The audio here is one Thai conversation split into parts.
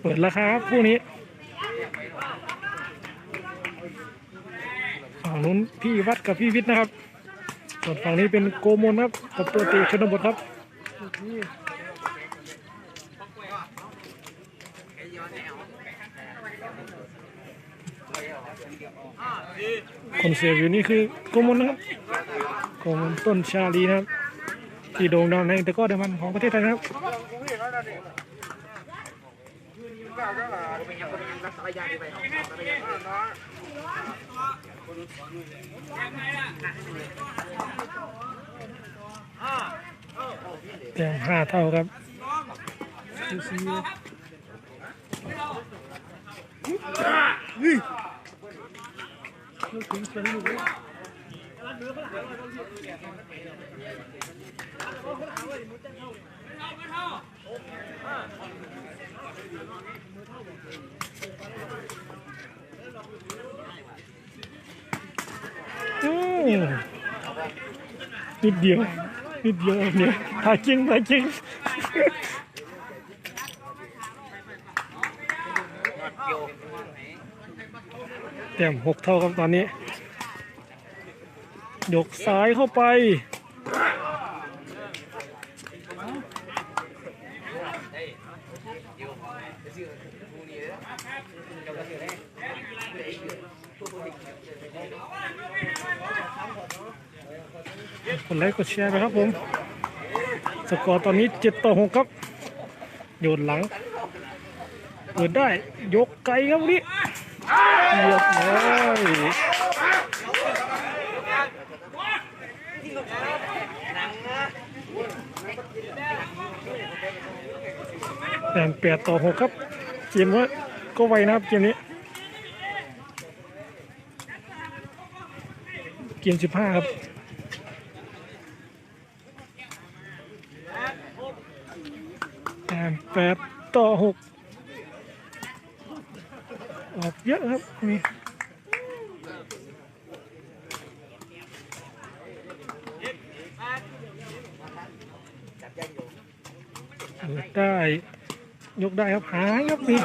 เปิดราคาครับคู่นี้ฝั่งนู้นพี่วัดกับพี่วิทย์นะครับ ส่วนฝั่งนี้เป็นโกโมลครับกับตัวตีชนบทครับคนเสียอยู่นี่คือโกมลนะครับโกมลต้นชาลีนะครับ ที่โด่งดังในตะก้อเดมันของประเทศไทยนะครับ แต้มห้าเท่าครับซูซีเฮ้ยลูกถึงเชียงลูกเลยอืม นิดเดียว นิดเดียวเนี่ยถ่ายจริงถ่ายจริงแต้มหกเท่าครับตอนนี้ ยกซ้ายเข้าไปคนไลค์กดแชร์ไปครับผม สกอร์ตอนนี้เจ็ดต่อหกครับ โยนหลัง เปิดได้ ยกไกลครับวันนี้เยบร้อย แต้มแปดต่อหกครับ เกมว่าก็ไวนะครับเกมนี้ เกมสิบห้าครับแต้มแปดต่อหกออกเยอะครับนี่ ยกได้ ยกได้ครับหายครับนี่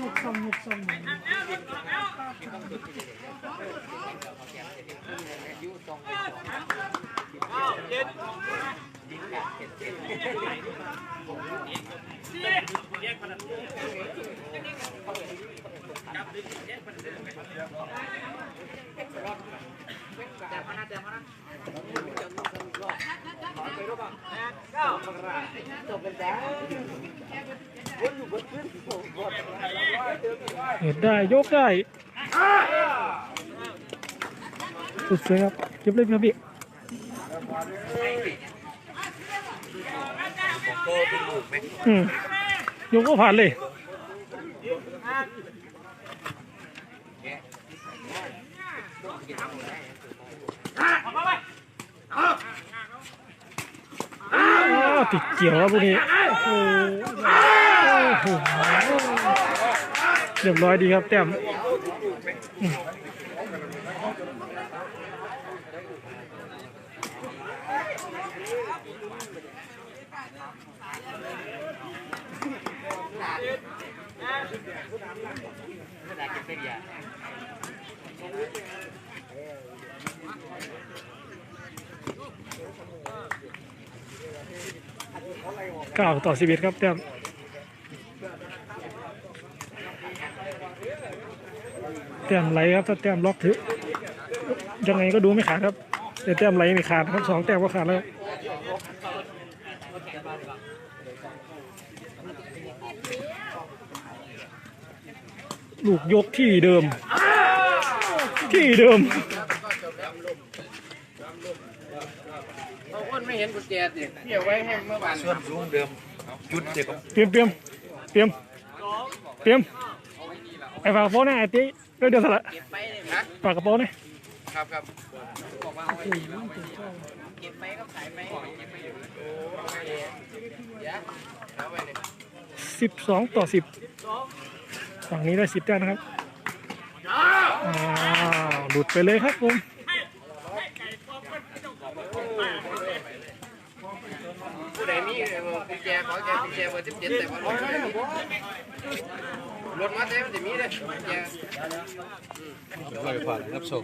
ยกซ้ำยกซ้ำเเห็นได้ยกได้สุดสวยครับเก็บเลยครับพี่โตเป็นลูกไหมอืมยกก็ผ่านเลยอ้าว ติดเกี่ยวครับพวกนี้โอ้โหเรียบร้อยดีครับ แต้มอืม เก้าต่อสิบเอ็ดครับแต้มแต้มไหลครับถ้าแต้มล็อกถือยังไงก็ดูไม่ขาดครับแต่แต้มไหลไม่ขาดครับสองแต้มก็ขาดแล้วลูกยกที่เดิม ที่เดิม บางคน ไม่เห็นกุญแจสิเพี่เอาไว้ให้เมื่อวานส่วนสูงเดิมจุดเด็กเตรียมเตรียมเตรียมเตรียมไอ้ฝากกระโปรงเนี่ยไอ้ตีเดี๋ยวเดี๋ยวสละเก็บไปเลยนะฝากกระโปรงเนี่ยครับครับสิบสองต่อสิบฝั่งนี้ได้สิบแต้มนะครับอ้าวหลุดไปเลยครับผม ผู้ใดมีกุญแจขอแกกุญแจเบอร์สิบเจ็ดแต่ว่ารถไม่มีรถมาเต็มจะมีเลยกุญแจคอยฟังรับส่ง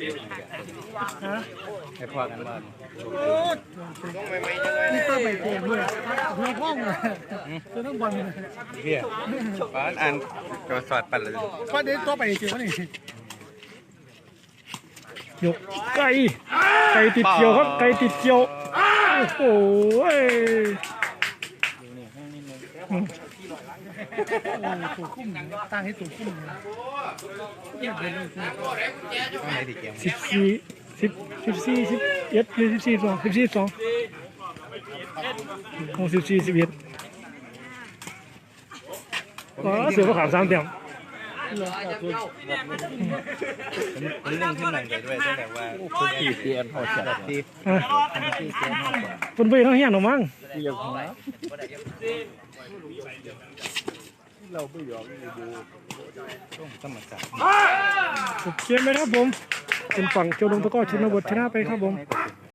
ให้ฟังกันว่าต้องใหม่ๆจังเลยนี่เติมไปเกมด้วยหัวห้องเลยจะต้องบอลเพี่ยป้านอ่านก็สอดปั่นเลยก็เดี๋ยวตัวไปเจอวะนี่ยกไก่ไก่ติดเกี่ยวครับไก่ติดเกี่ยวโอ้โห ตัวคุ้มตั้งให้ตัวคุ้มไม่ได้เกี่ยวสิบสี่สิบสิบสี่สิบเอ็ดหรือสิบสี่สองสิบสี่สองโอ้สิบสี่สิบเอ็ดอ๋อเสือก็ขามสามเต็ม มันเรื่องขึ้นหนังเลยด้วยตั้งแต่ว่าคนขี่เตียนหอดจัดที่อะคนไปต้องเฮียนหรอมั้งที่ยังหัวเราไม่ยอมดูต้องธรรมศาสตร์จเกมไหมครับผมเป็นฝั่งเจ้าลงตะก้อชนบทชนะไปครับผม